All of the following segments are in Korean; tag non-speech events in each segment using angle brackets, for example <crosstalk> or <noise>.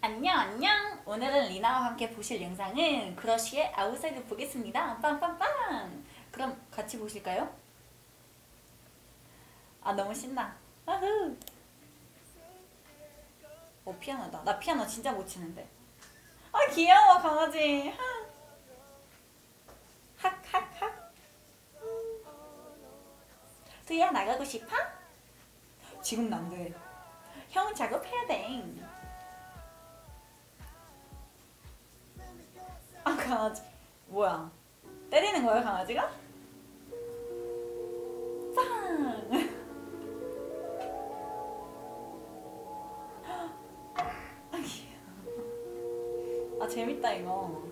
안녕 안녕. 오늘은 리나와 함께 보실 영상은 크러쉬의 아웃사이드 보겠습니다. 빵빵빵 그럼 같이 보실까요? 아 너무 신나. 아흐. 오 피아노다. 나 피아노 진짜 못 치는데. 아 귀여워 강아지. 학학학. 두야 나가고 싶어? 지금 안 돼. 형 작업해야 돼 강아지 뭐야? 때리는 거야 강아지가? 빵! <laughs> 아 재밌다 이거.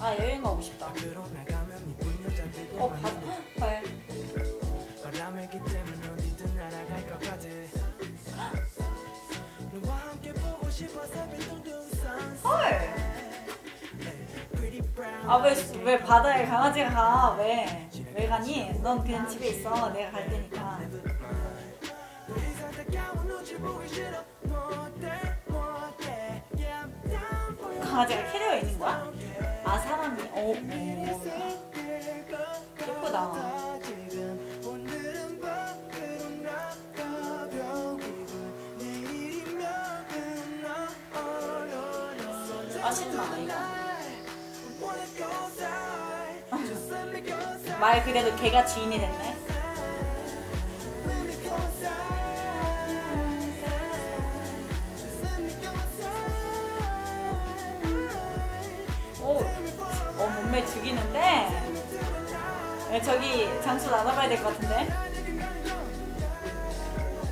아 여행 가고 싶다. 어 바, 발바 아왜 왜 바다에 강아지가 가? 왜? 왜 가니? 넌 그냥 집에 있어. 내가 갈 테니까. 강아지가 캐리어 있는 거야? 아 사람이 어, 오, 오. 예쁘다. 지금 오늘은 밖으로 나가벼 기분 내일이면 나 no, no. 아 신나 이거. 말 그래도 걔가 주인이 됐네. 오, 어 몸매 죽이는데. 야, 저기 장수 나눠봐야 될 것 같은데.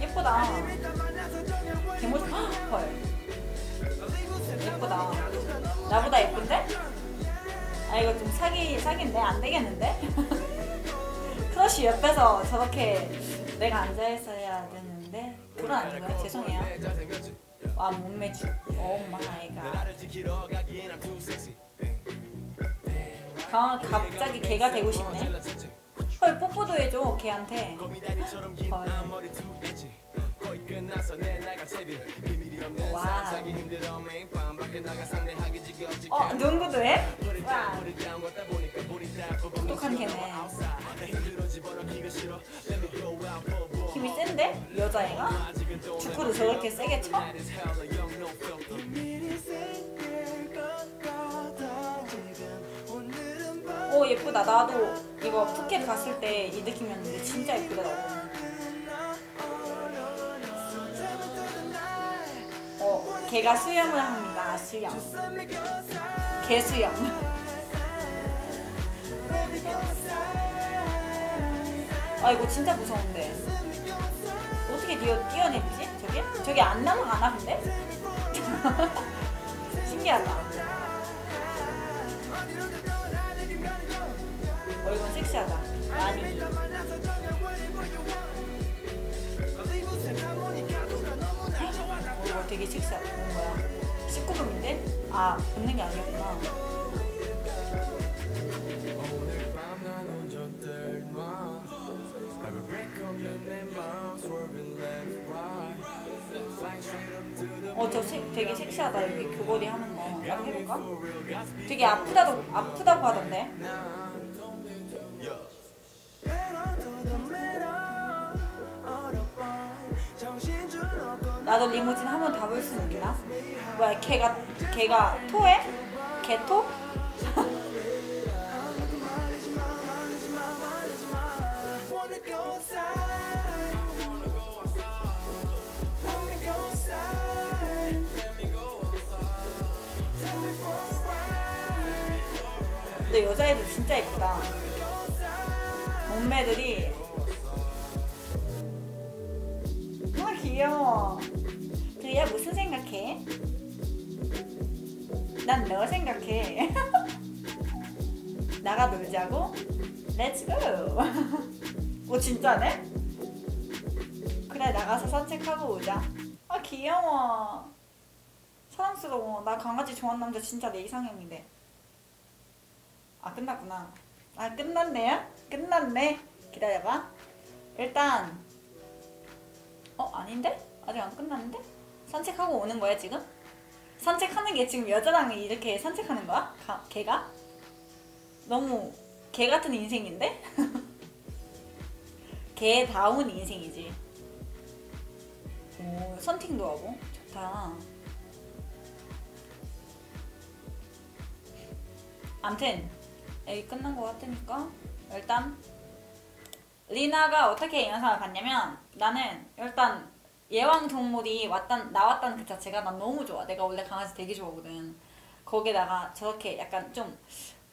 예쁘다. 개모 헐. 예쁘다. 나보다 예쁜데? 아 이거 좀 사기 사기인데 안 되겠는데? <laughs> 크러쉬 옆에서 저렇게 내가 앉아 있어야 되는데 그건 아닌가요? 죄송해요. 와 몸매 죽. 오 마이 갓. 아 갑자기 개가 되고 싶네. 헐 뽀뽀도 해줘 걔한테. 헐. 와. 어 농구도 해? 와. 똑똑한 개네. 힘이 센데? 여자애가? 축구도 저렇게 세게 쳐? 오 예쁘다. 나도 이거 푸켓 갔을 때 이 느낌이었는데 진짜 예쁘더라고. 어, 걔가 수영을 합니다. 수영. 개수영. 아 이거 진짜 무서운데. 어떻게 뛰어 뛰어내지? 저게? 저게 안 넘어가나 근데? <laughs> 신기하다. 어 이건 섹시하다. 아니. 어, 이거 되게 섹시하다. 뭐야? 19금인데? 아, 붙는 게 아니었구나. 오늘 밤난 운전들 마 I will break 없는 내 마음 swerving left right Flying straight up to the 어, 저 세, 되게 섹시하다. 여기 교보리 하는 거. 나도 해볼까? 되게 아프다도, 아프다고 하던데? 나도 리무진 한번 타볼 수 있나? 뭐야, 걔가, 걔가 토해? 개토? 근데 여자애들 진짜 예쁘다. 몸매들이. 그야 무슨 생각해? 난 너 생각해. <laughs> 나가 놀자고? 렛츠 고! <laughs> 오, 진짜네? 그래, 나가서 산책하고 오자. 아, 귀여워. 사랑스러워. 나 강아지 좋아하는 남자 진짜 내 이상형인데. 아 끝났구나. 아 끝났네요? 끝났네. 기다려봐. 일단 어 아닌데? 아직 안 끝났는데? 산책하고 오는 거야 지금? 산책하는 게 지금 여자랑 이렇게 산책하는 거야? 가, 걔가? 너무 개 같은 인생인데? <laughs> 개다운 인생이지. 오 선팅도 하고 좋다. 암튼 여기 끝난 것 같으니까 일단 리나가 어떻게 이 영상을 봤냐면 나는 일단 예왕 동물이 왔단 나왔다는 그 자체가 난 너무 좋아. 내가 원래 강아지 되게 좋아하거든. 거기다가 저렇게 약간 좀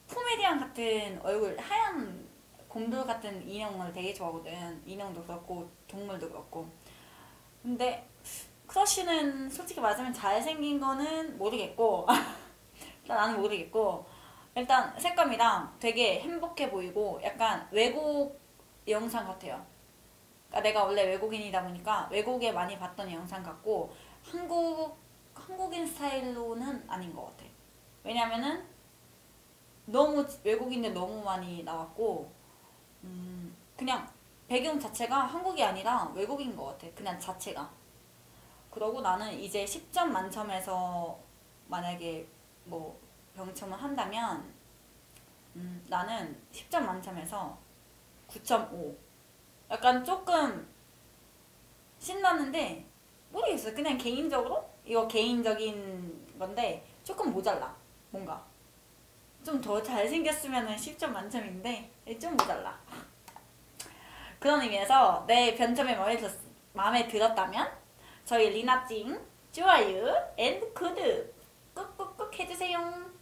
포메리안 같은 얼굴 하얀 곰돌 같은 인형을 되게 좋아하거든. 인형도 그렇고 동물도 그렇고. 근데 크러쉬는 솔직히 말하자면 잘생긴 거는 모르겠고 <laughs> 일단 나는 모르겠고 일단 색감이랑 되게 행복해 보이고 약간 외국 영상 같아요. 그러니까 내가 원래 외국인이다 보니까 외국에 많이 봤던 영상 같고 한국 한국인 스타일로는 아닌 것 같아. 왜냐면은 너무 외국인들 너무 많이 나왔고 음 그냥 배경 자체가 한국이 아니라 외국인 것 같아. 그냥 자체가. 그러고 나는 이제 10점 만점에서 만약에 뭐 병첨을 한다면 음, 나는 10점 만점에서 9.5 약간 조금 신나는데 모르겠어요. 그냥 개인적으로? 이거 개인적인 건데 조금 모자라 뭔가. 좀 더 잘생겼으면 10점 만점인데 좀 모자라. 그런 의미에서 내 변점이 마음에, 들, 마음에 들었다면 저희 리나찡 좋아요 앤 구독 꾹꾹꾹 해주세요